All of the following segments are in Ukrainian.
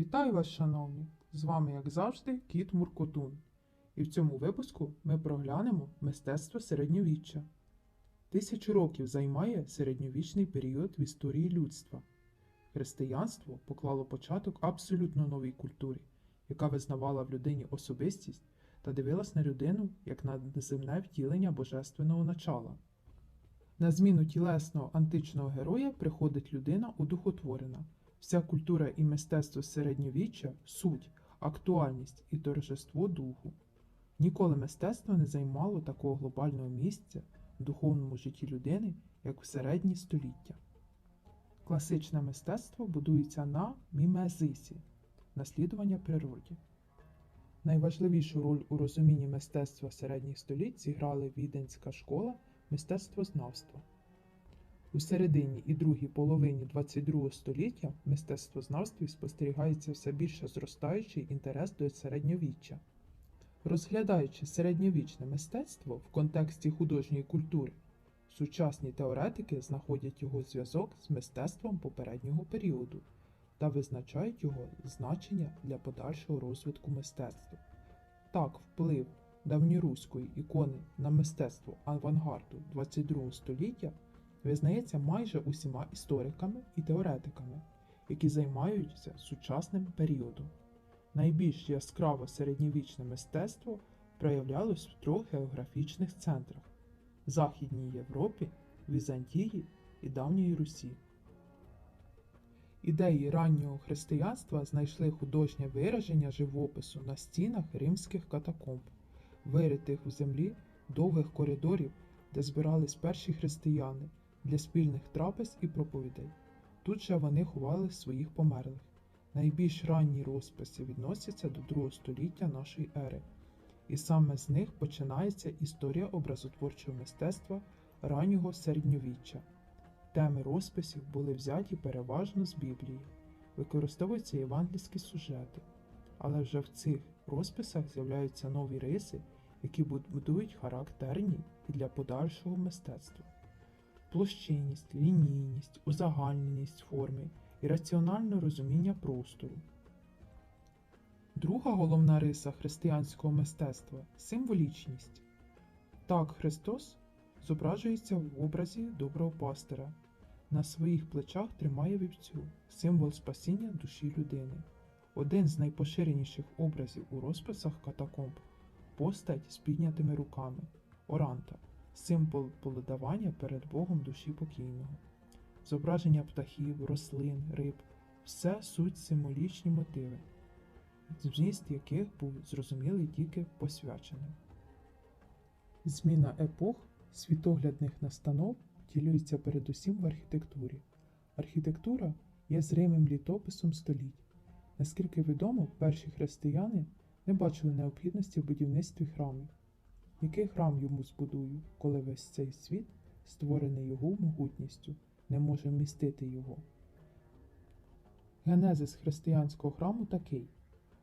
Вітаю вас, шановні! З вами, як завжди, Кіт Муркотун. І в цьому випуску ми проглянемо мистецтво середньовіччя. Тисячу років займає середньовічний період в історії людства. Християнство поклало початок абсолютно новій культурі, яка визнавала в людині особистість та дивилась на людину як на неземне втілення божественного начала. На зміну тілесного античного героя приходить людина удухотворена. Вся культура і мистецтво середньовіччя суть, актуальність і торжество духу. Ніколи мистецтво не займало такого глобального місця в духовному житті людини, як в середні століття. Класичне мистецтво будується на мімезисі наслідування природі. Найважливішу роль у розумінні мистецтва середніх століть зіграли Віденська школа мистецтвознавства. У середині і другій половині ХХ століття в мистецтвознавстві спостерігається все більше зростаючий інтерес до середньовіччя. Розглядаючи середньовічне мистецтво в контексті художньої культури, сучасні теоретики знаходять його зв'язок з мистецтвом попереднього періоду та визначають його значення для подальшого розвитку мистецтва. Так, вплив давньоруської ікони на мистецтво авангарду ХХ століття визнається майже усіма істориками і теоретиками, які займаються сучасним періодом. Найбільш яскраво середньовічне мистецтво проявлялось в трьох географічних центрах Західній Європі, Візантії і Давньої Русі. Ідеї раннього християнства знайшли художнє вираження живопису на стінах римських катакомб, виритих у землі довгих коридорів, де збирались перші християни для спільних трапез і проповідей. Тут же вони ховали своїх померлих. Найбільш ранні розписи відносяться до другого століття нашої ери, і саме з них починається історія образотворчого мистецтва раннього середньовіччя. Теми розписів були взяті переважно з Біблії, використовуються євангельські сюжети, але вже в цих розписах з'являються нові риси, які будують характерні і для подальшого мистецтва. Площинність, лінійність, узагальненість форми і раціональне розуміння простору. Друга головна риса християнського мистецтва символічність. Так Христос зображується в образі доброго пастира. На своїх плечах тримає вівцю, символ спасіння душі людини. Один з найпоширеніших образів у розписах катакомб постать з піднятими руками оранта, символ полудавання перед Богом душі покійного. Зображення птахів, рослин, риб все суть символічні мотиви, зміст яких був зрозумілий тільки посвяченим. Зміна епох світоглядних настанов втілюється передусім в архітектурі. Архітектура є зримим літописом століть. Наскільки відомо, перші християни не бачили необхідності в будівництві храмів. Який храм йому збудую, коли весь цей світ, створений його могутністю, не може вмістити його? Генезис християнського храму такий: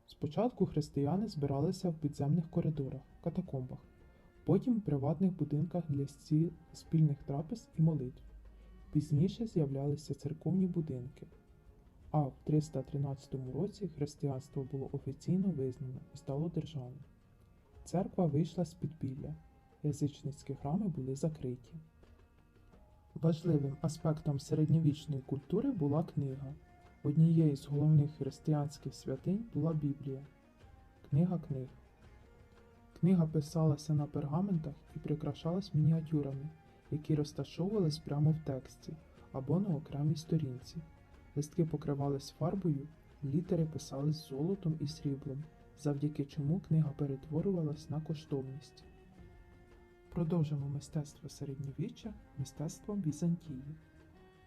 спочатку християни збиралися в підземних коридорах, катакомбах, потім в приватних будинках для спільних трапез і молитв. Пізніше з'являлися церковні будинки. А в 313 році християнство було офіційно визнано і стало державним. Церква вийшла з підпілля, язичницькі храми були закриті. Важливим аспектом середньовічної культури була книга. Однією з головних християнських святинь була Біблія. Книга книг. Книга писалася на пергаментах і прикрашалась мініатюрами, які розташовувались прямо в тексті або на окремій сторінці. Листки покривались фарбою, літери писались золотом і сріблом, завдяки чому книга перетворювалась на коштовність. Продовжимо мистецтво середньовіччя мистецтвом Візантії.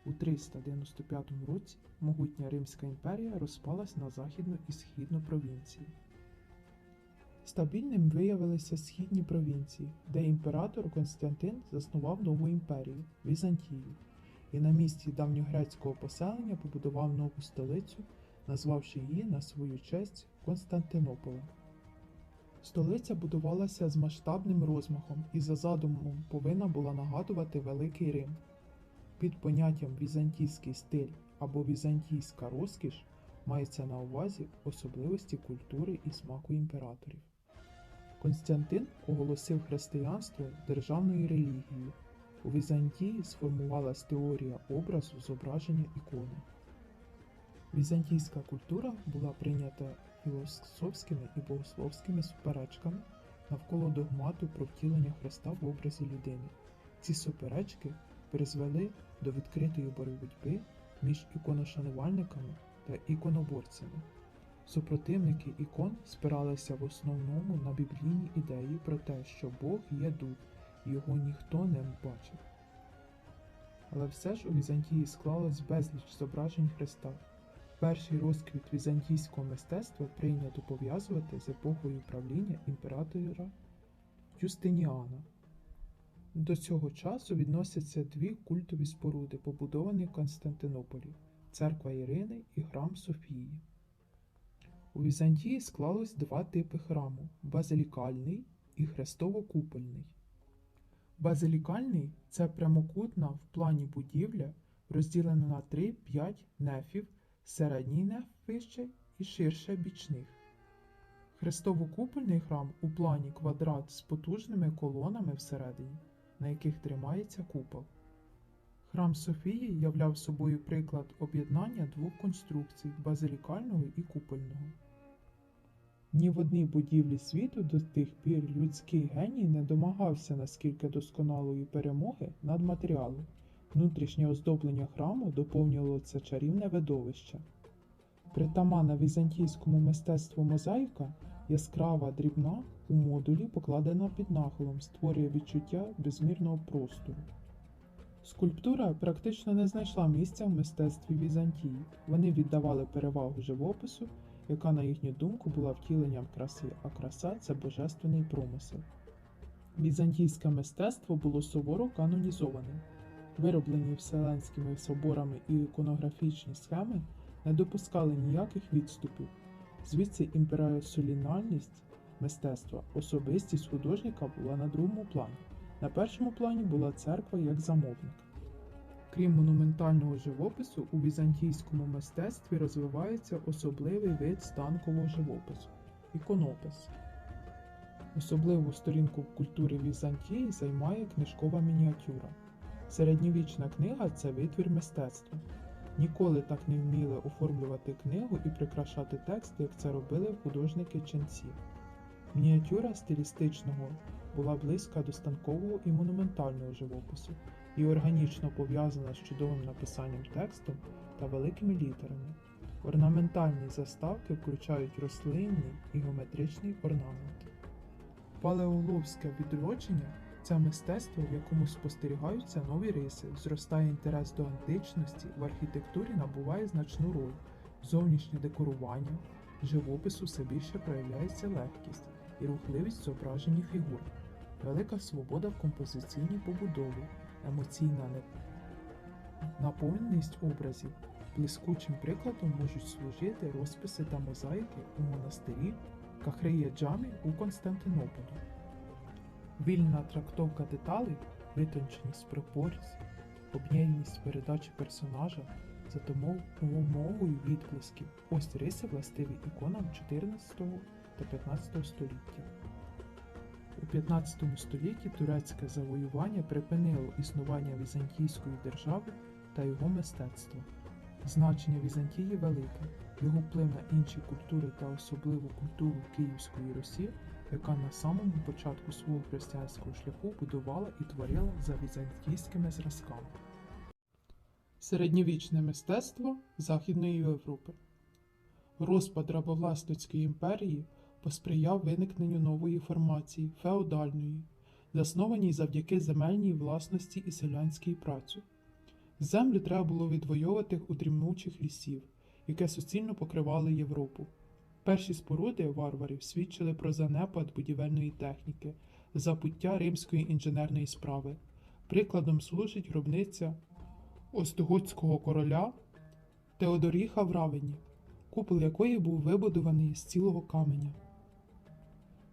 У 395 році могутня Римська імперія розпалась на західну і східну провінції. Стабільним виявилися східні провінції, де імператор Константин заснував нову імперію Візантію, і на місці давньогрецького поселення побудував нову столицю, назвавши її на свою честь Константинополем. Столиця будувалася з масштабним розмахом і за задумом повинна була нагадувати Великий Рим. Під поняттям візантійський стиль або візантійська розкіш мається на увазі особливості культури і смаку імператорів. Константин оголосив християнство державною релігією. У Візантії сформувалась теорія образу зображення ікони. Візантійська культура була прийнята філософськими і богословськими суперечками навколо догмату про втілення Христа в образі людини. Ці суперечки призвели до відкритої боротьби між іконошанувальниками та іконоборцями. Супротивники ікон спиралися в основному на біблійні ідеї про те, що Бог є дух, його ніхто не бачив. Але все ж у Візантії склалось безліч зображень Христа. Перший розквіт візантійського мистецтва прийнято пов'язувати з епохою правління імператора Юстиніана. До цього часу відносяться дві культові споруди, побудовані в Константинополі церква Ірини і храм Софії. У Візантії склалось два типи храму базилікальний і хрестово-купольний. Базилікальний це прямокутна в плані будівля, розділена на 3-5 нефів, середній неф вище і ширше бічних. Хрестово-купольний храм у плані квадрат з потужними колонами всередині, на яких тримається купол. Храм Софії являв собою приклад об'єднання двох конструкцій базилікального і купольного. Ні в одній будівлі світу до тих пір людський геній не домагався наскільки досконалої перемоги над матеріалом. Внутрішнє оздоблення храму доповнювало це чарівне видовище. Притаманна візантійському мистецтву мозаїка яскрава дрібна у модулі, покладена під нахилом, створює відчуття безмірного простору. Скульптура практично не знайшла місця в мистецтві Візантії. Вони віддавали перевагу живопису, яка, на їхню думку, була втіленням краси, а краса це божественний промисел. Візантійське мистецтво було суворо канонізоване. Вироблені вселенськими соборами і іконографічні схеми не допускали ніяких відступів. Звідси імперсолінальність мистецтва, особистість художника була на другому плані. На першому плані була церква як замовник. Крім монументального живопису, у візантійському мистецтві розвивається особливий вид станкового живопису іконопис. Особливу сторінку в культурі Візантії займає книжкова мініатюра. Середньовічна книга це витвір мистецтва. Ніколи так не вміли оформлювати книгу і прикрашати текст, як це робили художники ченці. Мініатюра стилістичного була близька до станкового і монументального живопису і органічно пов'язана з чудовим написанням тексту та великими літерами. Орнаментальні заставки включають рослинний і геометричний орнамент. Палеоловське відродження це мистецтво, в якому спостерігаються нові риси, зростає інтерес до античності, в архітектурі набуває значну роль, зовнішнє декорування, живопису все більше проявляється легкість і рухливість зображені фігур, велика свобода в композиційній побудові, емоційна не- наповненість образів. Блискучим прикладом можуть служити розписи та мозаїки у монастирі Кахрея Джамі у Константинополі. Вільна трактовка деталей, витонченість пропорцій, об'ємність передачі персонажа за допомогою відблисків. Ось риси властиві іконам 14 та 15 століття. У 15 столітті турецьке завоювання припинило існування візантійської держави та його мистецтва. Значення Візантії велике, його вплив на інші культури та особливу культуру Київської Русі, яка на самому початку свого християнського шляху будувала і творила за візантійськими зразками. Середньовічне мистецтво Західної Європи. Розпад рабовласницької імперії посприяв виникненню нової формації феодальної, заснованій завдяки земельній власності і селянській праці. Землю треба було відвоювати у дрімнучих лісів, яке суцільно покривали Європу. Перші споруди варварів свідчили про занепад будівельної техніки, забуття римської інженерної справи. Прикладом служить гробниця Остготського короля Теодоріха в Равені, купол якої був вибудований з цілого каменя.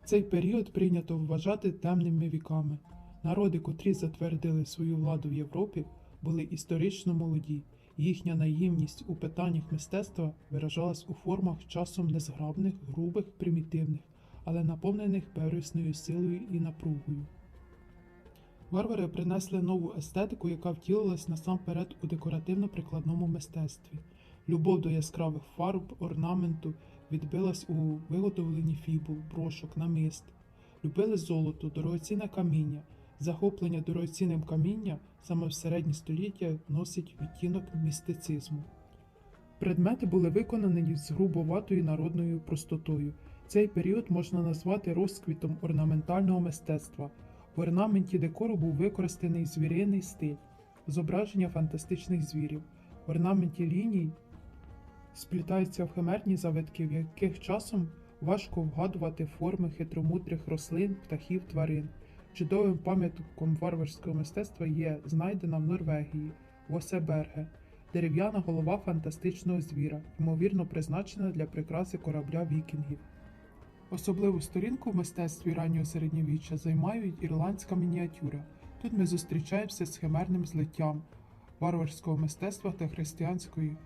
Цей період прийнято вважати темними віками. Народи, котрі затвердили свою владу в Європі, були історично молоді Їхня наївність у питаннях мистецтва виражалась у формах часом незграбних, грубих, примітивних, але наповнених первісною силою і напругою. Варвари принесли нову естетику, яка втілилась насамперед у декоративно-прикладному мистецтві. Любов до яскравих фарб, орнаменту відбилась у виготовленні фібул, брошок, намист. Любили золото, дорогоцінне каміння. Захоплення дорогоцінним каміння саме в середні століття носить відтінок містицизму. Предмети були виконані з грубоватою народною простотою. Цей період можна назвати розквітом орнаментального мистецтва. В орнаменті декору був використаний звіриний стиль, зображення фантастичних звірів. В орнаменті ліній сплітаються в химерні завитки, в яких часом важко вгадувати форми хитромудрих рослин, птахів, тварин. Чудовим пам'ятком варварського мистецтва є знайдена в Норвегії в Осеберге дерев'яна голова фантастичного звіра, ймовірно призначена для прикраси корабля вікінгів. Особливу сторінку в мистецтві раннього середньовіччя займають ірландська мініатюра. Тут ми зустрічаємося з химерним злиттям варварського мистецтва та християнської.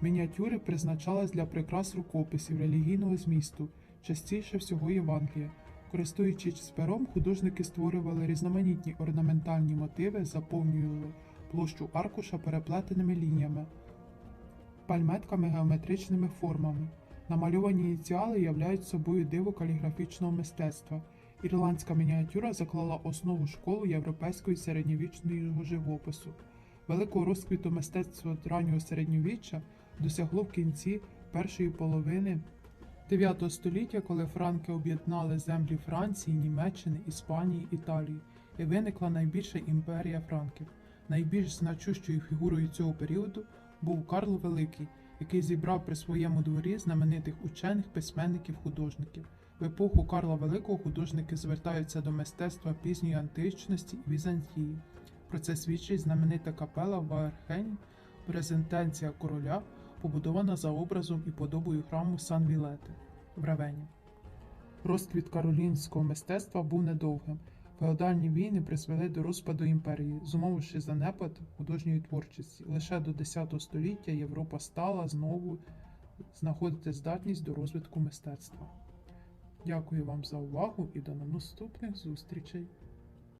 Мініатюри призначались для прикрас рукописів релігійного змісту, частіше всього Євангелія. Користуючись пером, художники створювали різноманітні орнаментальні мотиви, заповнювали площу аркуша переплетеними лініями, пальметками геометричними формами. Намальовані ініціали являють собою диво каліграфічного мистецтва. Ірландська мініатюра заклала основу школи європейської середньовічного живопису. Великого розквіту мистецтва раннього середньовіччя досягло в кінці першої половини 9 століття, коли франки об'єднали землі Франції, Німеччини, Іспанії, Італії, і виникла найбільша імперія франків. Найбільш значущою фігурою цього періоду був Карл Великий, який зібрав при своєму дворі знаменитих учених, письменників, художників. В епоху Карла Великого художники звертаються до мистецтва пізньої античності і Візантії. Про це свідчить знаменита капела в Аерхені, презентація короля, побудована за образом і подобою храму Сан Вілете в Равені. Розквіт каролінського мистецтва був недовгим. Феодальні війни призвели до розпаду імперії, зумовивши занепад художньої творчості. Лише до X століття Європа стала знову знаходити здатність до розвитку мистецтва. Дякую вам за увагу і до наступних зустрічей!